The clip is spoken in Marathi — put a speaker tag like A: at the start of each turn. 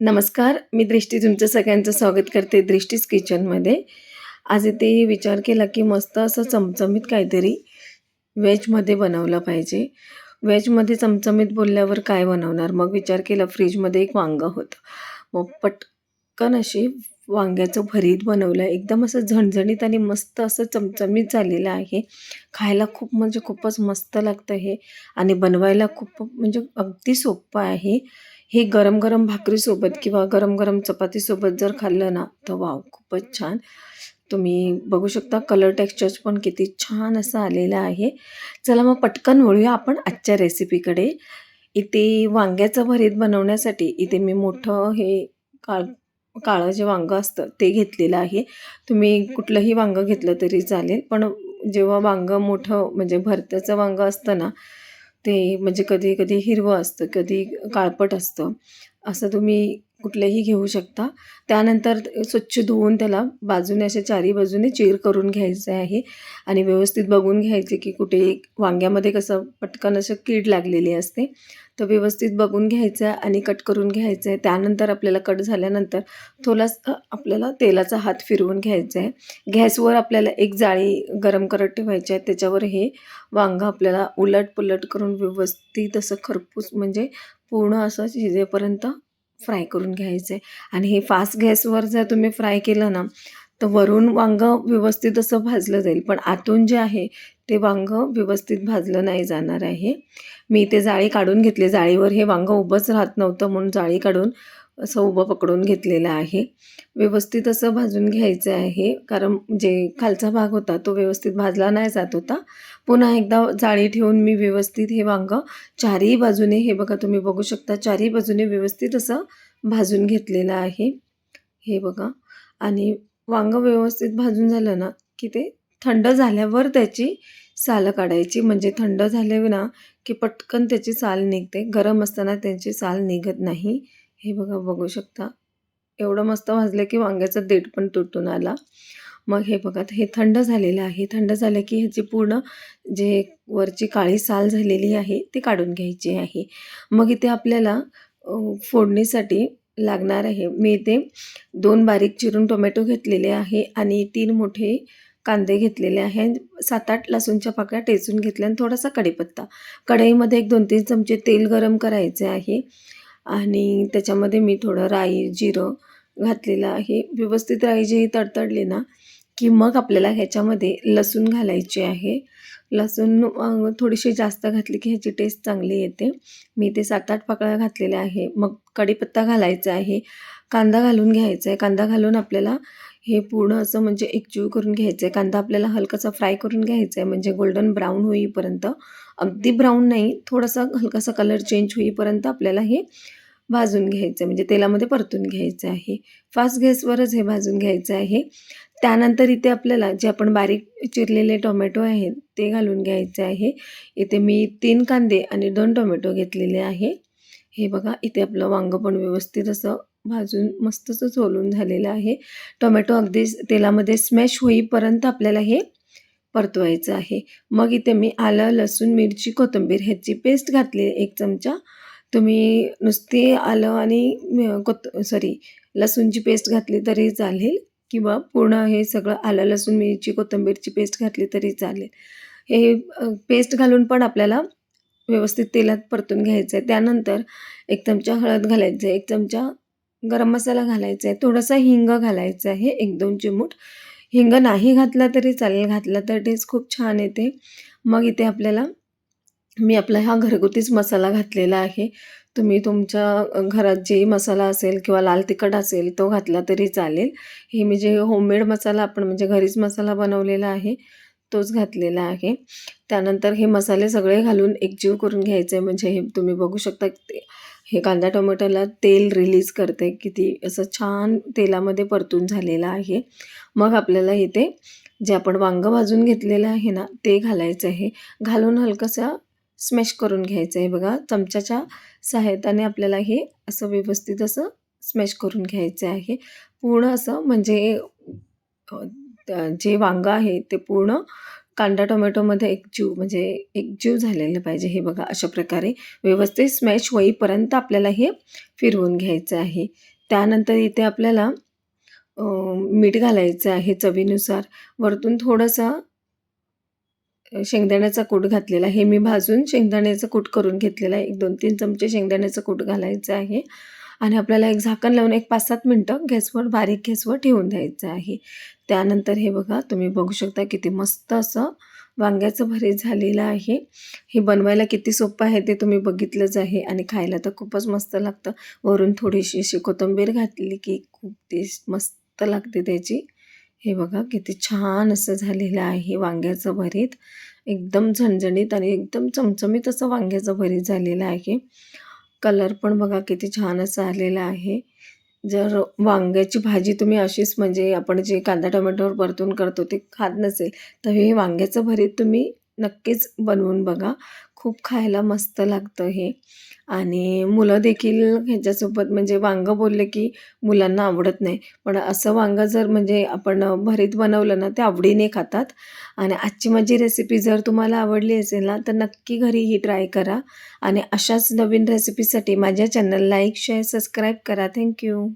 A: नमस्कार मी दृष्टी तुमचं सगळ्यांचं स्वागत करते दृष्टीज किचनमध्ये. आज इथे विचार केला की मस्त असं चमचमीत काहीतरी व्हेजमध्ये बनवलं पाहिजे. व्हेजमध्ये चमचमीत बोलल्यावर काय बनवणार? मग विचार केला फ्रीजमध्ये एक वांगं होतं. मग पटकन अशी वांग्याचं भरीत बनवलं. एकदम असं झणझणीत आणि मस्त असं चमचमीत झालेलं आहे. खायला खूप म्हणजे खूपच मस्त लागतं हे. आणि बनवायला खूप म्हणजे अगदी सोपं आहे. हे गरम गरम भाकरीसोबत किंवा गरम गरम चपातीसोबत जर खाल्लं ना तर वाव खूपच छान. तुम्ही बघू शकता कलर टेक्स्चर्स पण किती छान असं आलेलं आहे. चला मग पटकन वळूया आपण आजच्या रेसिपीकडे इथे वांग्याचं भरीत बनवण्यासाठी इथे मी मोठं हे काळ काळं जे वांगं असतं ते घेतलेलं आहे. तुम्ही कुठलंही वांगं घेतलं तरी चालेल पण जेव्हा वांगं मोठं म्हणजे भरत्याचं वांगं असतं ना ते म्हणजे कधी कधी हिरवं असतं कधी काळपट असतं. असं तुम्ही कुठलेही घेऊ शकता. त्यानंतर स्वच्छ धुवून त्याला बाजूने अशा चारी बाजूने चीर करून घ्यायचं आहे. आणि व्यवस्थित बघून घ्यायचे की कुठे वांग्यामध्ये कसं पटकन असं कीड लागलेली असते. तर व्यवस्थित बघून घ्यायचं आहे आणि कट करून घ्यायचं आहे. त्यानंतर आपल्याला कट झाल्यानंतर थोडासा आपल्याला तेलाचा हात फिरवून घ्यायचा आहे. गॅसवर आपल्याला एक जाळी गरम करत ठेवायची आहे. त्याच्यावर हे वांगं आपल्याला उलट पुलट करून व्यवस्थित असं खरपूस म्हणजे पूर्ण असं शिजेपर्यंत फ्राय करून घ्यायचं. आहे आणि हे फास्ट गॅसवर जर तुम्ही फ्राय केलं ना तर वरून वांगं व्यवस्थित असं भाजलं जाईल. पण आतून जे आहे ते वांगं व्यवस्थित भाजलं नाही जाणार आहे. मी ते जाळी काढून घेतले. जाळीवर हे वांगं उभंच राहत नव्हतं म्हणून जाळी काढून असं उभं पकडून घेतलेलं आहे. व्यवस्थित असं भाजून घ्यायचं आहे. कारण जे खालचा भाग होता तो व्यवस्थित भाजला नाही जात होता. पुन्हा एकदा जाळी ठेवून मी व्यवस्थित हे वांग चारही बाजूने हे बघा तुम्ही बघू शकता चारही बाजूने व्यवस्थित असं भाजून घेतलेलं आहे. हे बघा. आणि वांग व्यवस्थित भाजून झालं ना की ते थंड झाल्यावर त्याची सालं काढायची. म्हणजे थंड झाले ना की पटकन त्याची साल निघते. गरम असताना त्यांची साल निघत नाही. हे बघा बघू शकता. एवढं मस्त भाजलं की वांग्याचा देठ पण तुटून आला. मग हे बघा हे थंड झालेलं आहे. थंड झालं की ह्याची पूर्ण जे वरची काळी साल झालेली आहे ती काढून घ्यायची आहे. मग इथे आपल्याला फोडणीसाठी लागणार आहे. मी इथे दोन बारीक चिरून टोमॅटो घेतलेले आहे आणि तीन मोठे कांदे घेतलेले आहे. सात आठ लसूणच्या पाकळ्या टेचून घेतल्या आणि थोडासा कढीपत्ता. कढईमध्ये एक दोन तीन चमचे तेल गरम करायचे आहे. आणि त्याच्यामध्ये मी थोडं राई जिरं घातलेलं आहे. व्यवस्थित राई जी तडतडली ना की मग आपल्याला ह्याच्यामध्ये लसूण घालायचे आहे. लसूण थोडीशी जास्त घातली की ह्याची टेस्ट चांगली येते. मी ते सात आठ पाकळ्या घातलेल्या आहे. मग कढीपत्ता घालायचा आहे. कांदा घालून घ्यायचा आहे. कांदा घालून आपल्याला हे पूर्ण असं म्हणजे एकजीव करून घ्यायचं आहे. कांदा आपल्याला हलकासा फ्राय करून घ्यायचा आहे. म्हणजे गोल्डन ब्राऊन होईपर्यंत. अगदी ब्राऊन नाही. थोडासा हलकासा कलर चेंज होईपर्यंत आपल्याला हे भाजून घ्यायचं आहे. म्हणजे तेलामध्ये परतून घ्यायचं आहे. फास्ट गॅसवरच हे भाजून घ्यायचं आहे. त्यानंतर इथे आपल्याला जे आपण बारीक चिरलेले टोमॅटो आहेत ते घालून घ्यायचे आहे. इथे मी तीन कांदे आणि दोन टोमॅटो घेतलेले आहे. हे बघा इथे आपलं वांगं पण व्यवस्थित असं भाजून मस्त असं सोलून झालेलं आहे. टोमॅटो अगदी तेलामध्ये स्मॅश होईपर्यंत आपल्याला हे परतवायचं आहे. मग इथे मी आलं लसूण मिरची कोथिंबीर ह्याची पेस्ट घातली एक चमचा तुम्ही नुसती आलं आणि कोत सॉरी लसूणची पेस्ट घातली तरी चालेल किंवा पूर्ण हे सगळं आलं लसूण मिरची कोथिंबीरची पेस्ट घातली तरी चालेल. हे पेस्ट घालून पण आपल्याला व्यवस्थित तेलात परतून घ्यायचं आहे. त्यानंतर एक चमचा हळद घालायचं आहे एक चमचा गरम मसाला घालायचा आहे थोडासा हिंग घालायचा आहे एक दोन चिमूट. हिंग नाही घातला तरी चालेल घातला तर टेस्ट खूप छान येते. मग इथे आपल्याला मी आपला हा घरगुतीच मसाला घातलेला आहे. तुम्ही तुमच्या घरात जे मसाला असेल किंवा लाल तिखट असेल तो घातला तरी चालेल. हे मी जे होममेड मसाला आपण म्हणजे घरीच मसाला बनवलेला आहे तोच घातलेला आहे. त्यानंतर हे मसाले सगळे घालून एकजीव करून घ्यायचे आहे म्हणजे हे तुम्ही बघू शकता ते हे कांदा टोमॅटोला तेल रिलीज करते. किती असं छान तेलामध्ये परतून झालेलं आहे. मग आपल्याला इथे जे आपण वांगं भाजून घेतलेलं आहे ना ते घालायचं आहे. घालून हलकंसं स्मॅश करून घ्यायचं आहे बघा. चमच्याच्या सहायताने आपल्याला हे असं व्यवस्थित असं स्मॅश करून घ्यायचं आहे. पूर्ण असं म्हणजे जे वांगं आहे ते पूर्ण कांदा टोमॅटोमध्ये एकजीव म्हणजे एकजीव झालेलं पाहिजे हे बघा अशा प्रकारे. व्यवस्थित स्मॅश होईपर्यंत आपल्याला हे फिरवून घ्यायचं आहे. त्यानंतर इथे आपल्याला मीठ घालायचं आहे चवीनुसार. वरतून थोडंसं शेंगदाण्याचा कूट घातलेला आहे. हे मी भाजून शेंगदाण्याचं कूट करून घेतलेलं आहे. एक दोन तीन चमचे शेंगदाण्याचं कूट घालायचं आहे. आणि आपल्याला एक झाकण लावून एक पाच सात मिनटं गॅसवर बारीक गॅसवर ठेवून द्यायचं आहे. त्यानंतर हे बघा तुम्ही बघू शकता किती मस्त असं वांग्याचं भरीत झालेलं आहे. हे बनवायला किती सोपं आहे ते तुम्ही बघितलंच आहे. आणि खायला तर खूपच मस्त लागतं. वरून थोडीशी अशी कोथिंबीर घातली की खूप टेस्ट मस्त लागते त्याची. हे बघा किती छान असं झालेलं आहे वांग्याचं भरीत. एकदम झणझणीत आणि एकदम चमचमीत असं वांग्याचं भरीत झालेलं आहे. कलर पण बघा किती छान असं आलेला आहे. जर वांग्याची भाजी तुम्ही अशीच म्हणजे आपण जे कांदा टोमॅटोवर परतून करतो ते खात नसेल तर हे वांग्याचं भरीत तुम्ही नक्कीच बनवून बघा. खूप खायला मस्त लागतं हे. आणि मुलं देखील ह्याच्यासोबत म्हणजे वांगं बोलले की मुलांना आवडत नाही. पण असं वांगं जर म्हणजे आपण भरीत बनवलं ना ते आवडीने खातात. आणि आजची माझी रेसिपी जर तुम्हाला आवडली असेल ना तर नक्की घरी ही ट्राय करा. आणि अशाच नवीन रेसिपीसाठी माझ्या चॅनल लाईक शेअर सबस्क्राईब करा. Thank you